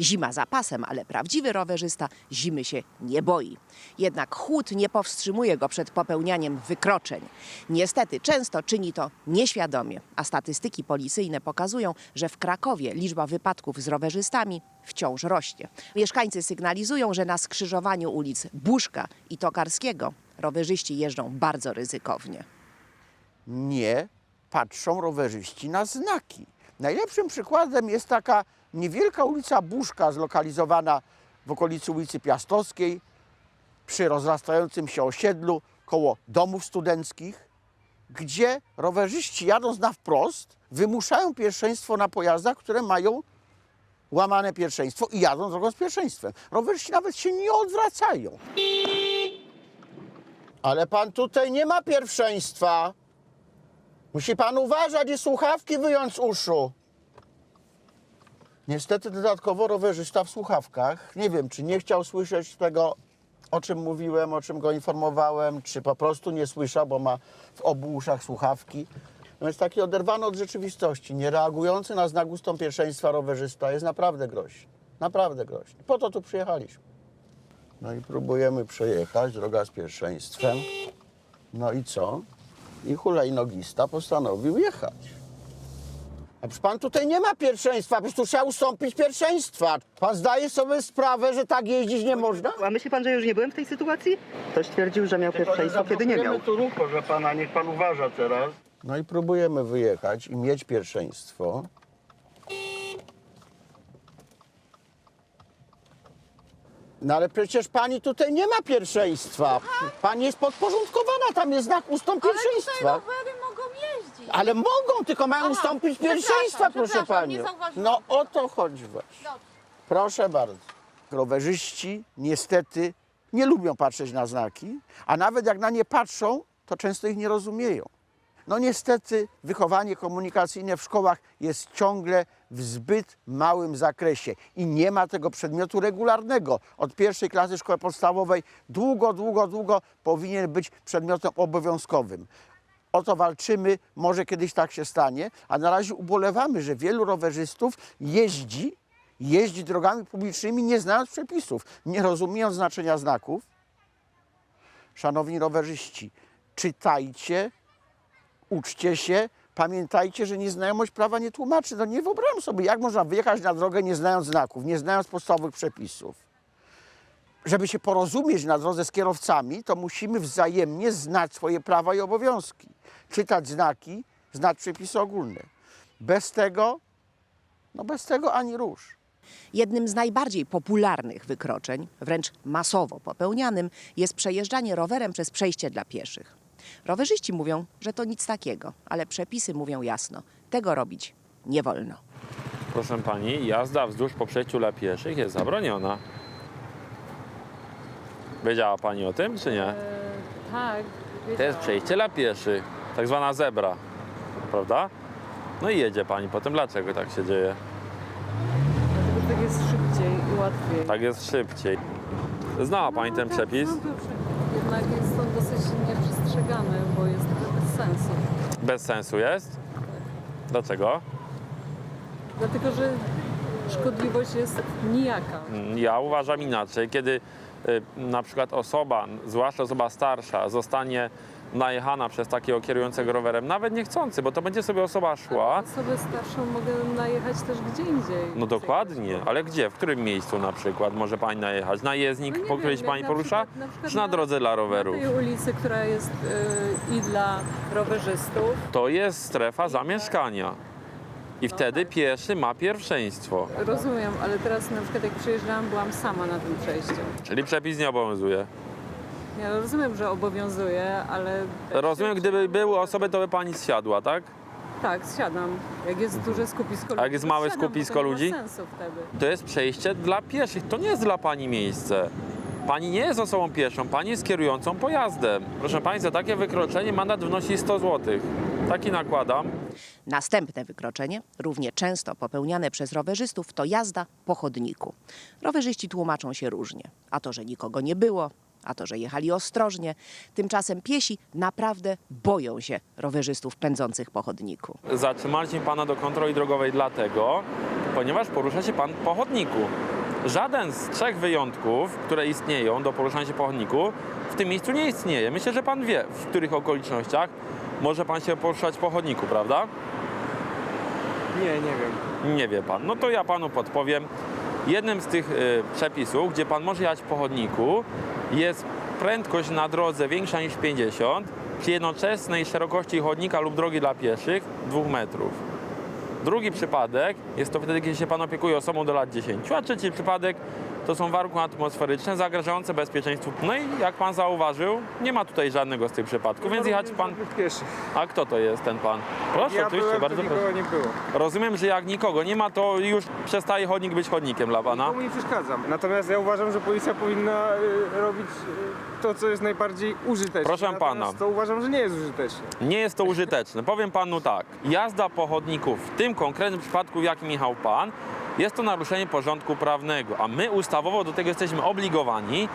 Zima za pasem, ale prawdziwy rowerzysta zimy się nie boi. Jednak chłód nie powstrzymuje go przed popełnianiem wykroczeń. Niestety często czyni to nieświadomie, a statystyki policyjne pokazują, że w Krakowie liczba wypadków z rowerzystami wciąż rośnie. Mieszkańcy sygnalizują, że na skrzyżowaniu ulic Buszka i Tokarskiego rowerzyści jeżdżą bardzo ryzykownie. nie patrzą rowerzyści na znaki. Najlepszym przykładem jest taka niewielka ulica Buszka, zlokalizowana w okolicy ulicy Piastowskiej, przy rozrastającym się osiedlu koło domów studenckich, gdzie rowerzyści jadąc na wprost wymuszają pierwszeństwo na pojazdach, które mają łamane pierwszeństwo i jadą drogą z pierwszeństwem. Rowerzyści nawet się nie odwracają. Ale pan tutaj nie ma pierwszeństwa. Musi pan uważać i słuchawki wyjąć z uszu. Niestety dodatkowo rowerzysta w słuchawkach, nie wiem, czy nie chciał słyszeć tego, o czym mówiłem, o czym go informowałem, czy po prostu nie słyszał, bo ma w obu uszach słuchawki. No jest taki oderwany od rzeczywistości, nie reagujący na znak pierwszeństwa rowerzysta jest naprawdę groźny. Naprawdę groźny. Po to tu przyjechaliśmy. No i próbujemy przejechać, droga z pierwszeństwem. No i co? I hulajnogista postanowił jechać. A pan tutaj nie ma pierwszeństwa, przecież tu trzeba ustąpić pierwszeństwa. Pan zdaje sobie sprawę, że tak jeździć nie można? A myśli pan, że już nie byłem w tej sytuacji? Ktoś twierdził, że miał pierwszeństwo, kiedy nie miał. tu ruch, proszę pana, niech pan uważa teraz. No i próbujemy wyjechać i mieć pierwszeństwo. No ale przecież pani tutaj nie ma pierwszeństwa. Pani jest podporządkowana, tam jest znak ustąp Ale tutaj pierwszeństwa. rowery jeździć. Ale mogą, tylko mają Aha, ustąpić przepraszam, pierwszeństwa, proszę przepraszam, pani. nie zauważyłam. No o to chodzi właśnie. Dobrze. Proszę bardzo. Rowerzyści niestety nie lubią patrzeć na znaki, a nawet jak na nie patrzą, to często ich nie rozumieją. No niestety wychowanie komunikacyjne w szkołach jest ciągle w zbyt małym zakresie i nie ma tego przedmiotu regularnego. Od pierwszej klasy szkoły podstawowej długo, długo, długo powinien być przedmiotem obowiązkowym. O to walczymy, może kiedyś tak się stanie, a na razie ubolewamy, że wielu rowerzystów jeździ, jeździ drogami publicznymi nie znając przepisów, nie rozumiejąc znaczenia znaków. Szanowni rowerzyści, czytajcie, uczcie się, pamiętajcie, że nieznajomość prawa nie tłumaczy. No nie wyobrażam sobie, jak można wyjechać na drogę nie znając znaków, nie znając podstawowych przepisów. Żeby się porozumieć na drodze z kierowcami, to musimy wzajemnie znać swoje prawa i obowiązki. Czytać znaki, znać przepisy ogólne. Bez tego, no bez tego ani rusz. Jednym z najbardziej popularnych wykroczeń, wręcz masowo popełnianym, jest przejeżdżanie rowerem przez przejście dla pieszych. Rowerzyści mówią, że to nic takiego, ale przepisy mówią jasno: tego robić nie wolno. Proszę pani, jazda wzdłuż po przejściu dla pieszych jest zabroniona. Wiedziała pani o tym, czy nie? Tak. To jest przejście dla pieszych, tak zwana zebra, prawda? No i jedzie pani potem. Dlaczego tak się dzieje? Dlatego tak jest szybciej i łatwiej. Tak jest szybciej. Znała pani ten tak, przepis? ten przepis. Jednak jest on dosyć nieprzestrzegany, bo jest bez sensu. Bez sensu jest? Dlaczego? Dlatego, że szkodliwość jest nijaka. Ja uważam inaczej. Kiedy na przykład osoba, zwłaszcza osoba starsza, zostanie najechana przez takiego kierującego rowerem, nawet niechcący, bo to będzie sobie osoba szła. Osobę starszą mogę najechać też gdzie indziej. No dokładnie, ale gdzie? W którym miejscu na przykład może pani najechać? Na jezdnik, No po którym się pani na porusza? przykład- na przykład Czy na na- drodze dla rowerów? Na tej ulicy, która jest y, i dla rowerzystów. To jest strefa zamieszkania. I wtedy pieszy ma pierwszeństwo. Rozumiem, ale teraz na przykład jak przyjeżdżałam, byłam sama na tym przejściu. Czyli przepis nie obowiązuje. Ja rozumiem, że obowiązuje, ale... Rozumiem, gdyby były osoby, to by pani zsiadła, tak? Tak, zsiadam. Jak jest duże skupisko ludzi. jak jest to małe zsiadam, bo skupisko to nie ludzi? Ma sensu wtedy. To jest przejście dla pieszych. To nie jest dla pani miejsce. Pani nie jest osobą pieszą, pani jest kierującą pojazdem. Proszę za takie wykroczenie mandat wynosi 100 zł. Taki nakładam. Następne wykroczenie, równie często popełniane przez rowerzystów, to jazda po chodniku. Rowerzyści tłumaczą się różnie. A to, że nikogo nie było, a to, że jechali ostrożnie. Tymczasem piesi naprawdę boją się rowerzystów pędzących po chodniku. Zatrzymaliśmy pana do kontroli drogowej dlatego, ponieważ porusza się pan po chodniku. Żaden z trzech wyjątków, które istnieją do poruszania się po chodniku, w tym miejscu nie istnieje. Myślę, że pan wie, w których okolicznościach może pan się poruszać po chodniku, prawda? Nie, nie wiem. Nie wie pan. No to ja panu podpowiem. Jednym z tych y, przepisów, gdzie pan może jechać po chodniku, jest prędkość na drodze większa niż 50 przy jednoczesnej szerokości chodnika lub drogi dla pieszych 2 metrów. Drugi przypadek jest to wtedy, kiedy się pan opiekuje osobą do lat 10, a trzeci przypadek to są warunki atmosferyczne zagrażające bezpieczeństwu. No i jak pan zauważył, nie ma tutaj żadnego z tych przypadków, więc jechać pan... A kto to jest ten pan? Proszę, Ja oczywiście, byłem, bardzo proszę. nikogo nie było. Rozumiem, że jak nikogo nie ma, to już przestaje chodnik być chodnikiem dla pana. Nikomu nie przeszkadzam. Natomiast ja uważam, że policja powinna y, robić y, to, co jest najbardziej użyteczne. Proszę Natomiast pana. To uważam, że nie jest użyteczne. Nie jest to użyteczne. Powiem panu tak. Jazda po chodniku w tym konkretnym przypadku, w jakim jechał pan, jest to naruszenie porządku prawnego, a my ustawowo do tego jesteśmy obligowani,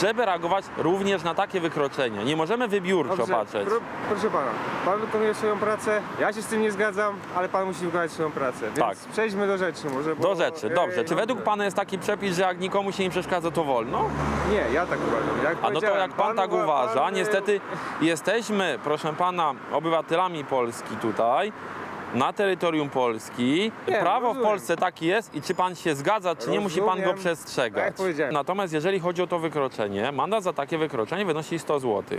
żeby reagować również na takie wykroczenia. Nie możemy wybiórczo patrzeć. pro, proszę pana, pan wykonuje swoją pracę, ja się z tym nie zgadzam, ale pan musi wykonać swoją pracę. Więc Tak. przejdźmy do rzeczy może. Bo, Do rzeczy, dobrze. Czy według pana jest taki przepis, że jak nikomu się nie przeszkadza, to wolno? Nie, ja tak uważam. Jak A no to jak pan tak uwa- uważa, pan, e, niestety jesteśmy, proszę pana, obywatelami Polski tutaj, na terytorium Polski. Nie, Prawo w rozumiem. Polsce takie jest i czy pan się zgadza, czy nie, musi pan go Rozumiem. przestrzegać. Tak jak powiedziałem. Natomiast jeżeli chodzi o to wykroczenie, mandat za takie wykroczenie wynosi 100 zł.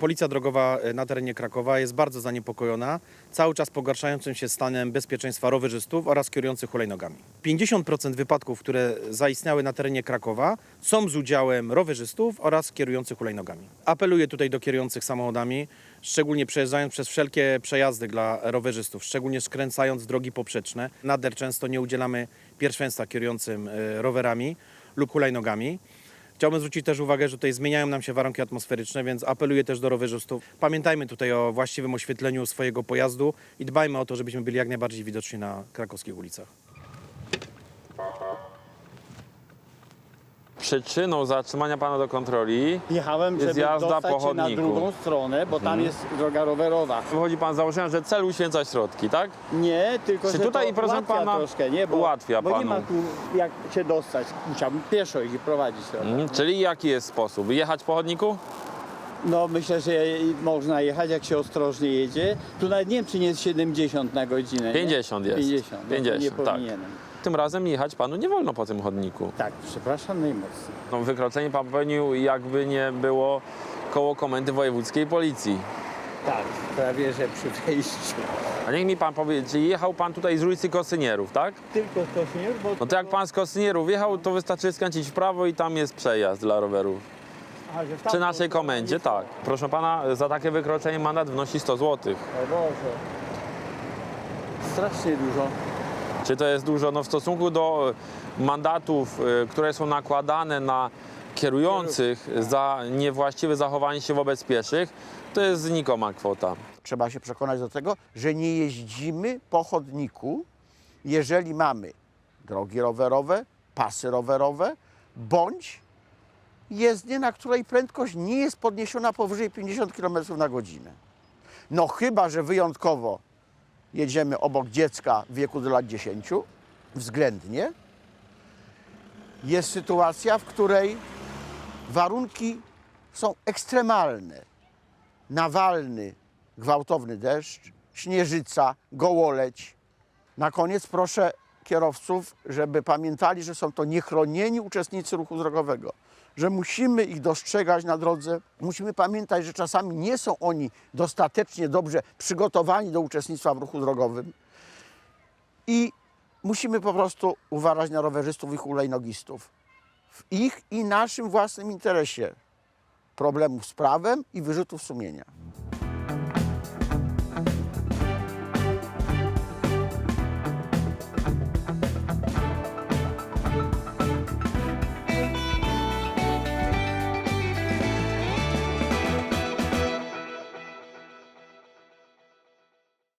Policja drogowa e, na terenie Krakowa jest bardzo zaniepokojona cały czas pogarszającym się stanem bezpieczeństwa rowerzystów oraz kierujących hulajnogami. 50% wypadków, które zaistniały na terenie Krakowa są z udziałem rowerzystów oraz kierujących hulajnogami. Apeluję tutaj do kierujących samochodami, szczególnie przejeżdżając przez wszelkie przejazdy dla rowerzystów, szczególnie skręcając drogi poprzeczne. Nader często nie udzielamy pierwszeństwa kierującym e, rowerami lub hulajnogami. Chciałbym zwrócić też uwagę, że tutaj zmieniają nam się warunki atmosferyczne, więc apeluję też do rowerzystów. Pamiętajmy tutaj o właściwym oświetleniu swojego pojazdu i dbajmy o to, żebyśmy byli jak najbardziej widoczni na krakowskich ulicach. Przyczyną zatrzymania pana do kontroli Jechałem, Jest żeby jazda dostać się na drugą stronę, bo tam jest droga rowerowa. wychodzi pan z założenia, że cel uświęca środki, tak? Nie, tylko Czy że tutaj, to proszę ułatwia pana, troszkę, nie? Bo, ułatwia bo nie panu. ma tu jak się dostać. Musiałbym pieszo ich prowadzić trochę. Mhm. Czyli jaki jest sposób? Jechać po chodniku? No myślę, że można jechać, jak się ostrożnie jedzie. Tu nawet nie wiem, czy nie jest 70 na godzinę. nie? 50 jest. 50, no 50, to nie tak. powinienem. Tym razem jechać panu nie wolno po tym chodniku. Tak, przepraszam najmocniej. No, wykroczenie pan popełnił jakby nie było koło komendy wojewódzkiej policji. Tak, prawie że przy wejściu. A niech mi pan powie, czy jechał pan tutaj z ulicy Kosynierów, tak? Tylko to nie, bo... No to jak pan z Kosynierów jechał, to wystarczy skręcić w prawo i tam jest przejazd dla rowerów. Aha, że w Przy tamtą naszej stronę komendzie, nie tak. Proszę pana, za takie wykroczenie mandat wynosi 100 zł. O Boże. Strasznie dużo. Czy to jest dużo? No w stosunku do e, mandatów, e, które są nakładane na kierujących za niewłaściwe zachowanie się wobec pieszych, to jest znikoma kwota. Trzeba się przekonać do tego, że nie jeździmy po chodniku, jeżeli mamy drogi rowerowe, pasy rowerowe, bądź jezdnię, na której prędkość nie jest podniesiona powyżej 50 km na godzinę. No chyba, że wyjątkowo jedziemy obok dziecka w wieku do lat 10, względnie, jest sytuacja, w której warunki są ekstremalne nawalny, gwałtowny deszcz, śnieżyca, gołoleć. Na koniec proszę kierowców, żeby pamiętali, że są to niechronieni uczestnicy ruchu drogowego, że musimy ich dostrzegać na drodze. Musimy pamiętać, że czasami nie są oni dostatecznie dobrze przygotowani do uczestnictwa w ruchu drogowym i musimy po prostu uważać na rowerzystów i hulajnogistów. W ich i naszym własnym interesie problemów z prawem i wyrzutów sumienia.